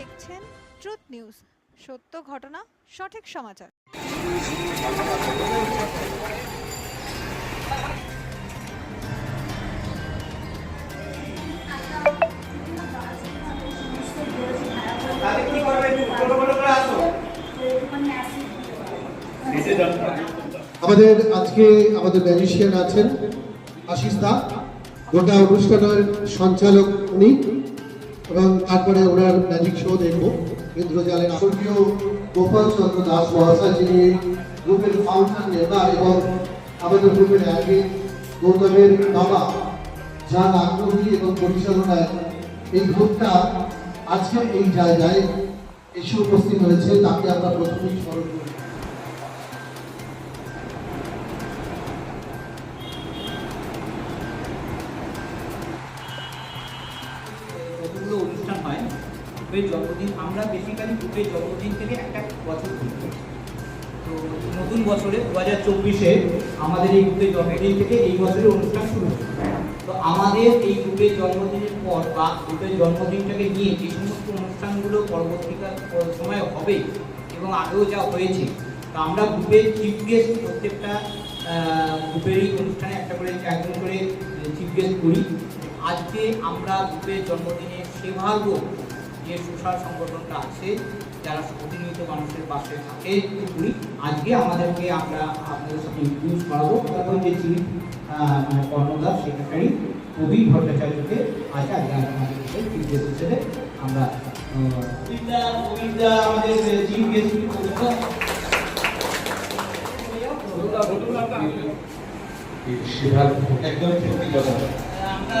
দেখছেন truth news. সত্য ঘটনা, সঠিক সমাচার। আমাদের আজকে আমাদের ম্যাজিশিয়ান আছেন আশিস দা। গোটা অনুষ্ঠানের সঞ্চালক উনি। এবং তারপরে ওনার ম্যাজিক শো দেখব। ইন্দ্রজালের স্বর্গীয় গোপাল চন্দ্র দাস মহাশয়, যিনি গ্রুপের ফাউন্ডার নেতা এবং আমাদের গ্রুপের অ্যাডমিন গৌতমের বাবা। যার আগ্রহী এবং পরিচালনায় এই গ্রুপটা আজকে এই জায়গায় এসে উপস্থিত হয়েছে, তাকে আমরা প্রথমেই স্মরণ করি। গ্রুপের জন্মদিন। আমরা বেসিক্যালি গ্রুপের জন্মদিন থেকে একটা বছর ঘুরি তো নতুন বছরে দু হাজার চব্বিশে আমাদের এই গ্রুপের জন্মদিন থেকে এই বছরের অনুষ্ঠান শুরু তো আমাদের এই গ্রুপের জন্মদিনের পর বা গ্রুপের জন্মদিনটাকে নিয়ে যে সমস্ত অনুষ্ঠানগুলো পরবর্তীকাল সময় হবে এবং আগেও যা হয়েছে, তো আমরা গ্রুপের চিফ গেস্ট প্রত্যেকটা গ্রুপেরই অনুষ্ঠানে একটা করে, একজন করে চিফ গেস্ট করি। আজকে আমরা গ্রুপের জন্মদিনে সেভার্গ যে সোশ্যাল সংগঠনটা আছে যারা প্রতিনিয়ত মানুষের পাশে থাকে করি আজকে আমাদেরকে আমরা আপনাদের সাথে ইন্ট্রোডিউস করাবো। তারপর যে চিফ মানে কর্মদার সেক্রেটারি কবি ভট্টাচার্যকে আজ আজকে আমাদের গেস্ট হিসেবে আমরা কবিতা কবিতা আমাদের চিফ গেস্ট কবিতা একদম সত্যি কথা। আমরা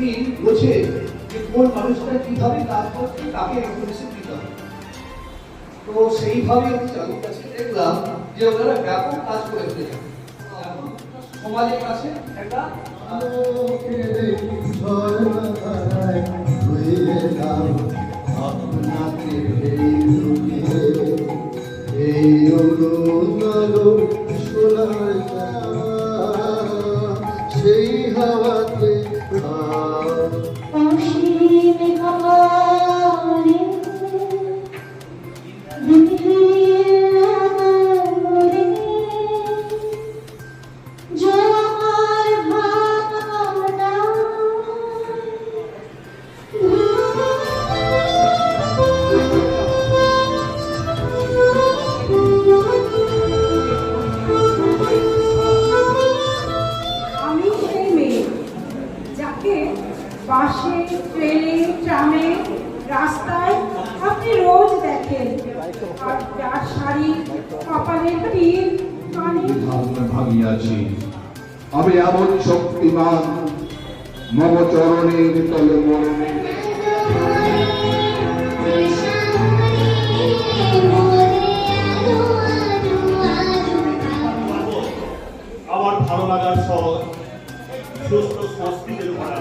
না উনি বোঝে যে কোন মানুষটা কীভাবে কাজ করছে, তাকে রেকগনিশন দিতে হবে। তো সেইভাবে আমি চালুর কাছে দেখলাম যে ওনারা ব্যাপক কাজ করে ফেলেছেন। সমাজের কাছে একটা হয়ে আপনাকে ভাবিয়াছি আমি এমন শক্তিমান মম চরণের তলে মরণে। আমার ভালো লাগার সুস্থ সংস্কৃতির ভরা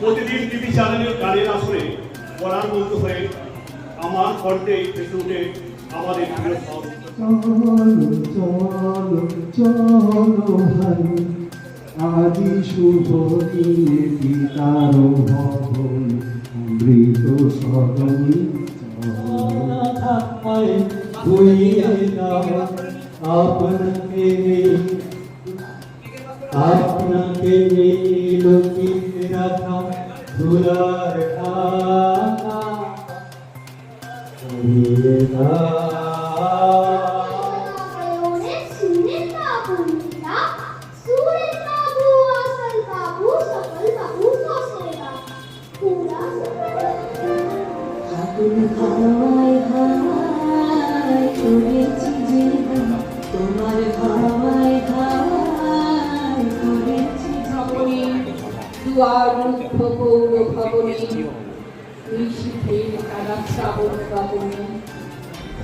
প্রতিদিন টিভি চ্যানেলের গানের আসরে হয়ে আমার উঠে আমাদের প্রিয় চলো চলো চলো ভাই। আদি শুভ দিনে পিতার ভবন অমৃত সদনী আপনাকে আপনাকে লোকিত রাখা ধুলার খানা হাওয়ায় করেছি ভবনে দুয়ার মুখ পৌর ভবনে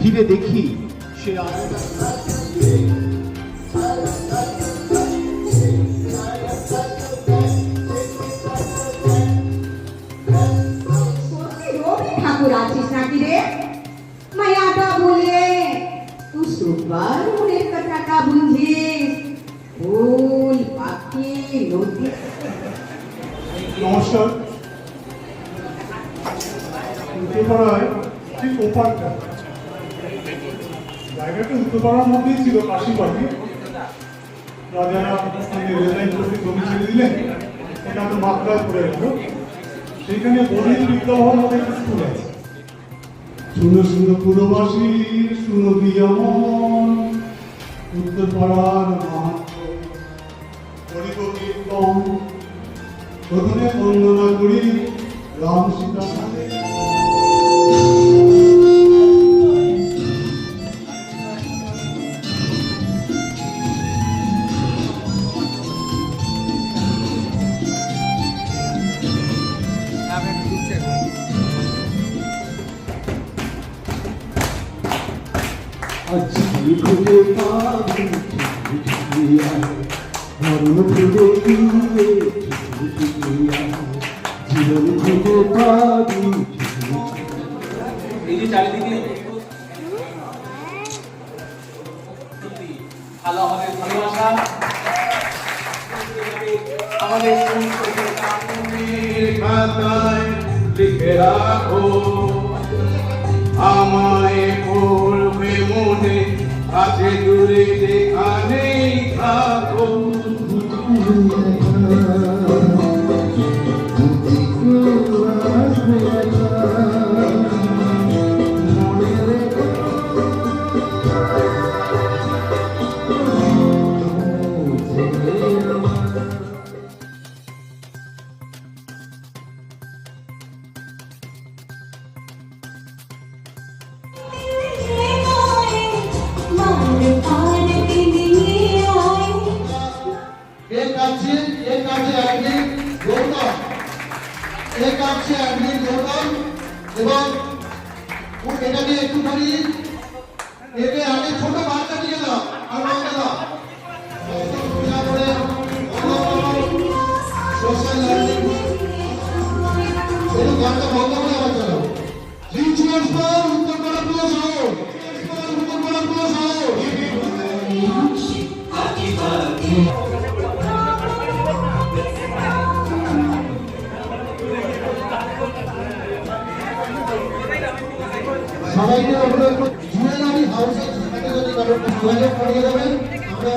ফিরে দেখি সে আলো জায়গাটা মধ্যেই ছিল কাশিবাড়ি রাজারা রেজাইন করতে তো মাত্রায় পড়ে গেল। সেইখানে বলির বিদ্যাভবন মধ্যে একটা বন্দনা করি রাম সীতা আজ লিখতে পাবি ঝিঝিয়া ধর্ম খুঁজে দিবে জীবন খুঁজে পাবি এই যে চারিদিকে ভালো আমাদের আমায় পড়বে মনে আছে দূরে কাছে एक কাছে অ্যাডমিন গৌতম। এক কাছে অ্যাডমিন গৌতম এবং এটা নিয়ে একটুখানি একে আগে ছোট বাচ্চা দিয়ে দাও আর লঙ্কা দাও। সোশ্যাল লার্নিং সেটা গানটা বন্ধ করে আবার সবাইকে অনুরোধ জুয়েলারি হাউসের কারোর যোগাযোগ করিয়ে দেবেন আমরা